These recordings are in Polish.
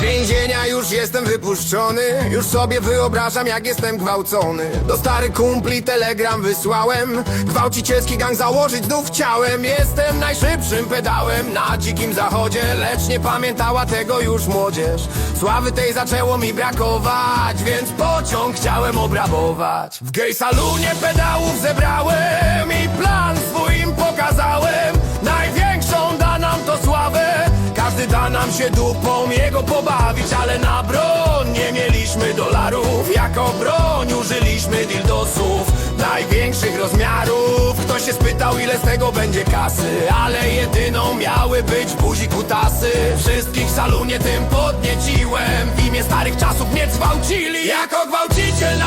więzienia już jestem wypuszczony. Już sobie wyobrażam jak jestem gwałcony. Do stary kumpli telegram wysłałem. Gwałcicielski gang założyć znów chciałem. Jestem najszybszym pedałem na dzikim zachodzie. Lecz nie pamiętała tego już młodzież. Sławy tej zaczęło mi brakować Więc pociąg chciałem obrabować. W gej salunie pedałów zebrałem I dupą jego pobawić Ale na broń nie mieliśmy dolarów. Jako broń użyliśmy dildosów Największych rozmiarów. Ktoś się spytał ile z tego będzie kasy? Ale jedyną miały być buzi kutasy Wszystkich w salonie tym podnieciłem. W imię starych czasów mnie zgwałcili Jako gwałciciel na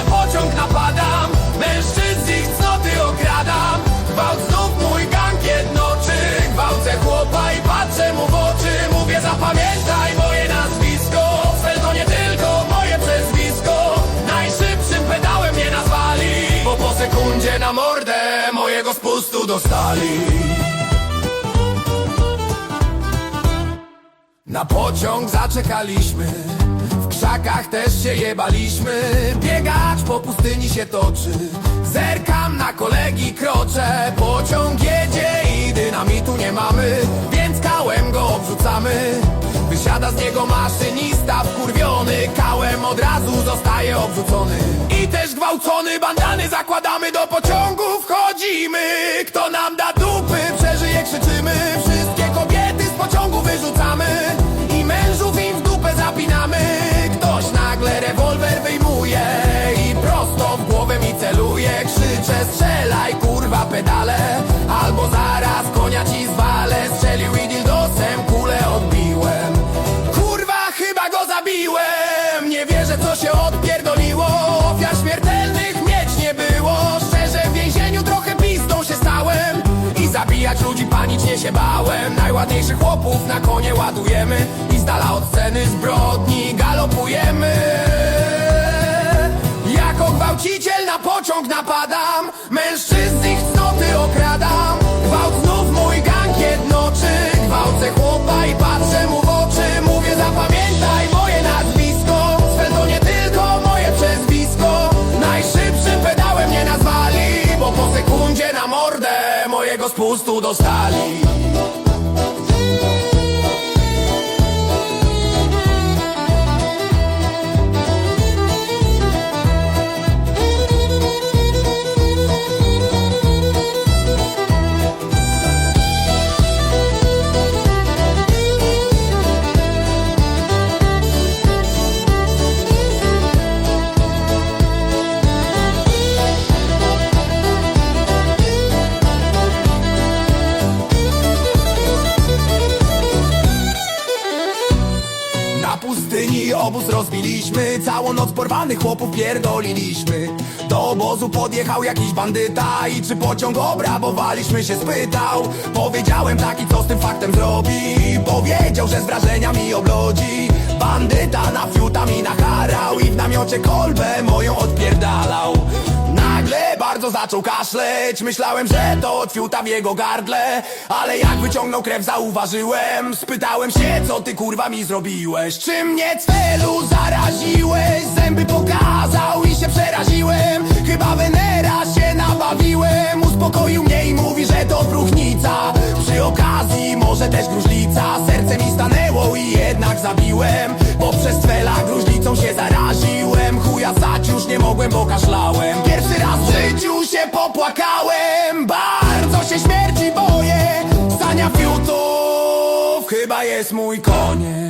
na mordę mojego spustu dostali. Na pociąg zaczekaliśmy W krzakach też się jebaliśmy. Biegacz po pustyni się toczy Zerkam na kolegi, kroczę. Pociąg jedzie i dynamitu nie mamy Więc kałem go obrzucamy. Wysiada z niego maszynista wkurwiony Kałem od razu zostaje obrzucony. I też gwałcony bandany zakładamy Do pociągu wchodzimy. Kto nam da się bałem. Najładniejszych chłopów na konie ładujemy. I z dala od sceny zbrodni galopujemy. Jako gwałciciel na pociąg napadam. Mężczyzn mojego spustu dostali obóz rozbiliśmy. Całą noc porwanych chłopów pierdoliliśmy. Do obozu podjechał jakiś bandyta I czy pociąg obrabowaliśmy się? Spytał. Powiedziałem taki co z tym faktem zrobi. Powiedział, że z wrażenia mi oblodzi. Bandyta na fiuta mi nacharał I w namiocie kolbę moją odpierdalał bardzo zaczął kaszleć. Myślałem, że to od fiuta w jego gardle Ale jak wyciągnął krew zauważyłem. Spytałem się, co ty kurwa mi zrobiłeś? Czy mnie celu zaraziłeś? Zęby pokazał i się przeraziłem. Chyba Wenera się nabawiłem. Uspokoił mnie i mówi, że to próchnica. Przy okazji może też gruźlica. Serce mi stanęło i jednak zabiłem. Bo przez twela gruźlicą się zaraziłem nie mogłem, bo kaszlałem. Pierwszy raz w życiu się popłakałem. Bardzo się śmierci boję. Stania fiutów Chyba jest mój koniec